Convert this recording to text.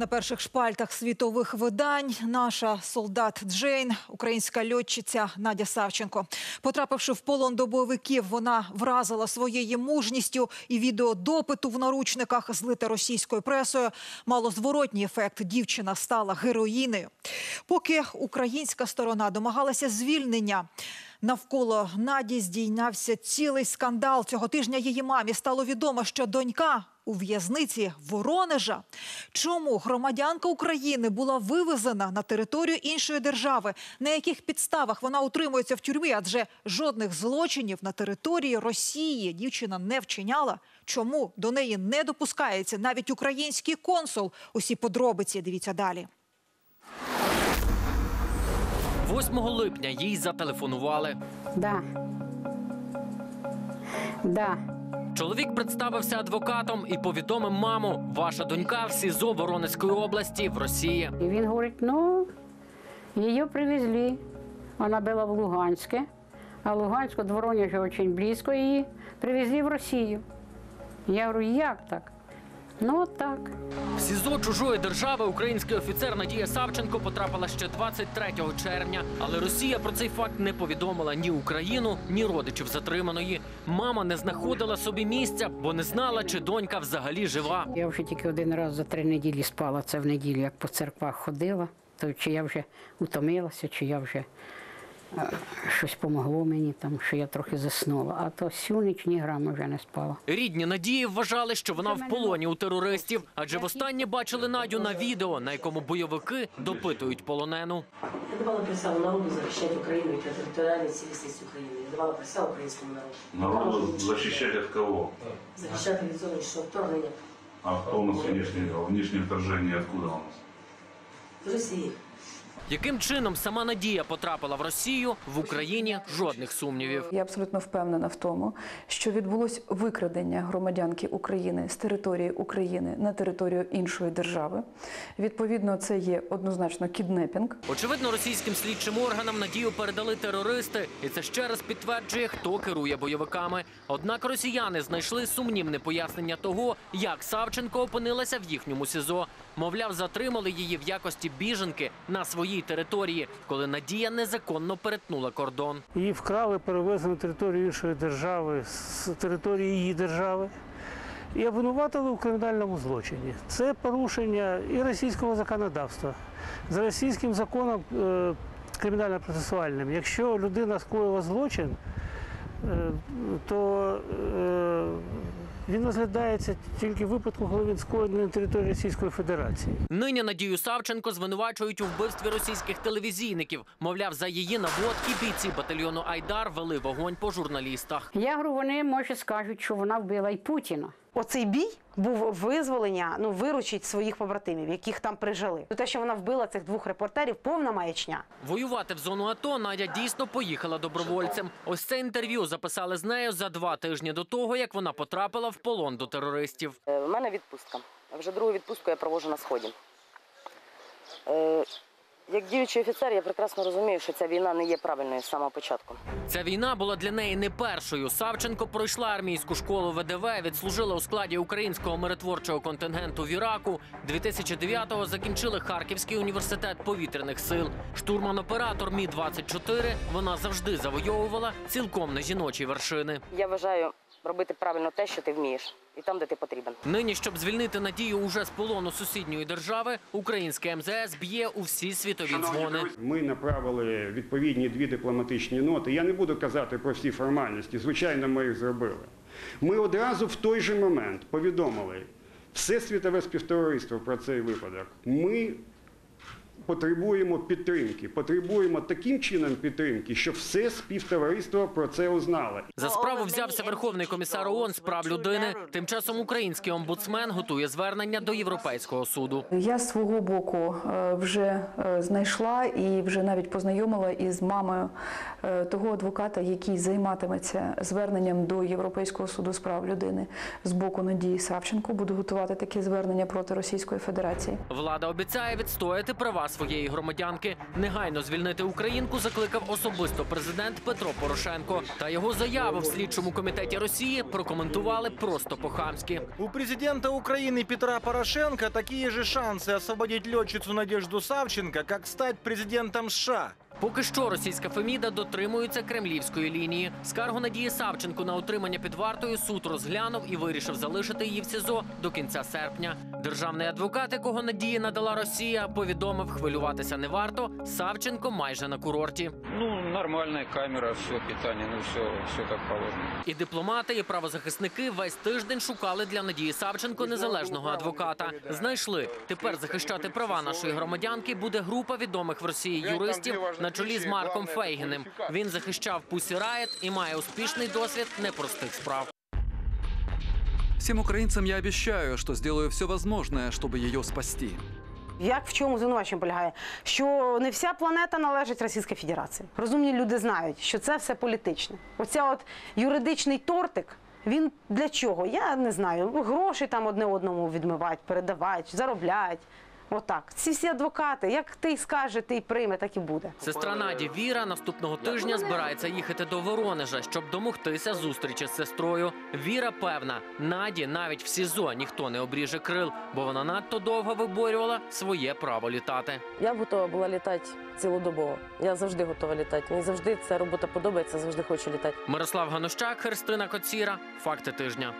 На перших шпальтах світових видань наша солдат Джейн, українська льотчиця Надя Савченко. Потрапивши в полон до бойовиків, вона вразила своєю мужністю і відео допиту в наручниках, злите російською пресою, мало зворотній ефект. Дівчина стала героїнею. Поки українська сторона домагалася звільнення. Навколо Наді здійнявся цілий скандал. Цього тижня її мамі стало відомо, що донька у в'язниці Воронежа. Чому громадянка України була вивезена на територію іншої держави? На яких підставах вона утримується в тюрмі? Адже жодних злочинів на території Росії дівчина не вчиняла. Чому до неї не допускається навіть український консул? Усі подробиці дивіться далі. 8 липня їй зателефонували. Да. Да. Чоловік представився адвокатом і повідомив маму: ваша донька в СІЗО Воронезької області в Росії. І він говорить, ну, її привезли. Вона була в Луганське, а Луганську до Воронежа очень близько її привезли в Росію. Я говорю, як так? Ну, от так. В СІЗО чужої держави український офіцер Надія Савченко потрапила ще 23 червня. Але Росія про цей факт не повідомила ні Україну, ні родичів затриманої. Мама не знаходила собі місця, бо не знала, чи донька взагалі жива. Я вже тільки один раз за три неділі спала. Це в неділю, як по церквах ходила, то чи я вже утомилася, чи я вже щось помогло мені, там, що я трохи заснула. А то всю ніч ні грама вже не спала. Рідні Надії вважали, що вона в полоні у терористів, адже востаннє бачили Надю на відео, на якому бойовики допитують полонену. Я давала присягу народу захищати Україну і територіальну цілісність України. Я давала присягу українському народу. Народу защищать от кого? Захищати від зовнішнього вторгнення А кто у нас внешнее, внешнее вторжение откуда у нас? з Росії. Яким чином сама Надія потрапила в Росію в Україні? Жодних сумнівів. Я абсолютно впевнена в тому, що відбулось викрадення громадянки України з території України на територію іншої держави. Відповідно, це є однозначно кіднепінг. Очевидно, російським слідчим органам надію передали терористи, і це ще раз підтверджує, хто керує бойовиками. Однак росіяни знайшли сумнівне пояснення того, як Савченко опинилася в їхньому СІЗО. Мовляв, затримали її в якості біженки на своїй території, коли Надія незаконно перетнула кордон. Її вкрали, перевезли на територію іншої держави з території її держави і обвинуватили у кримінальному злочині. Це порушення і російського законодавства. За російським законом е, кримінально-процесуальним, якщо людина скоїла злочин, е, то е, він розглядається тільки в випадку, коли він скоєний на території Російської Федерації. Нині Надію Савченко звинувачують у вбивстві російських телевізійників. Мовляв, за її наводки бійці батальйону Айдар вели вогонь по журналістах. Я говорю, вони може скажуть, що вона вбила і Путіна. Оцей бій був визволення, ну виручить своїх побратимів, яких там прижали. Те, що вона вбила цих двох репортерів, повна маячня. Воювати в зону АТО Надя дійсно поїхала добровольцем. Ось це інтерв'ю записали з нею за два тижні до того, як вона потрапила в полон до терористів. У Е, мене відпустка. Вже другу відпустку я проводжу на сході. Як діючий офіцер, я прекрасно розумію, що ця війна не є правильною з самого початку. Ця війна була для неї не першою. Савченко пройшла армійську школу ВДВ, відслужила у складі українського миротворчого контингенту в Іраку. 2009-го закінчили Харківський університет повітряних сил. Штурман-оператор Мі 24 Вона завжди завойовувала цілком не жіночі вершини. Я вважаю робити правильно те, що ти вмієш, і там, де ти потрібен. Нині, щоб звільнити надію уже з полону сусідньої держави, українське МЗС б'є у всі світові дзвони. Ми направили відповідні дві дипломатичні ноти. Я не буду казати про всі формальності. Звичайно, ми їх зробили. Ми одразу в той же момент повідомили все світове співтовариство про цей випадок. Ми потребуємо підтримки, потребуємо таким чином підтримки, щоб все співтовариство про це узнало. За справу взявся Верховний комісар ООН з прав людини. Тим часом український омбудсмен готує звернення до Європейського суду. Я з свого боку е, вже е, знайшла і вже навіть познайомила із мамою е, того адвоката, який займатиметься зверненням до Європейського суду з прав людини з боку Надії Савченко. Буду готувати таке звернення проти Російської Федерації. Влада обіцяє відстояти права своєї громадянки. Негайно звільнити українку закликав особисто президент Петро Порошенко. Та його заяву в слідчому комітеті Росії прокоментували просто по-хамськи. У президента України Петра Порошенка такі ж шанси освободити льотчицю Надежду Савченко, як стать президентом США. Поки що російська Феміда дотримується кремлівської лінії. Скаргу Надії Савченко на утримання під вартою суд розглянув і вирішив залишити її в СІЗО до кінця серпня. Державний адвокат, якого Надії надала Росія, повідомив, хвилюватися не варто. Савченко майже на курорті. Ну, нормальная камера, все, питание, ну все, все как положено. І дипломати, і правозахисники весь тиждень шукали для Надії Савченко незалежного адвоката. Знайшли. Тепер захищати права нашої громадянки буде група відомих в Росії юристів на чолі з Марком Фейгіним. Він захищав Пусі Райт і має успішний досвід непростих справ. Всем украинцам я обещаю, что сделаю все возможное, чтобы ее спасти. Як в чому звинувачення полягає? Що не вся планета належить Російській Федерації. Розумні люди знають, що це все політичне. Оця от юридичний тортик. Він для чого? Я не знаю. Гроші там одне одному відмивають, передавають, заробляють. Отак. Ці всі адвокати, як ти скаже, ти й прийме, так і буде. Сестра Наді Віра наступного тижня збирається їхати до Воронежа, щоб домогтися зустрічі з сестрою. Віра певна, Наді навіть в СІЗО ніхто не обріже крил, бо вона надто довго виборювала своє право літати. Я готова була літати цілодобово. Я завжди готова літати. Мені завжди ця робота подобається, завжди хочу літати. Мирослав Ганущак, Христина Коціра. Факти тижня.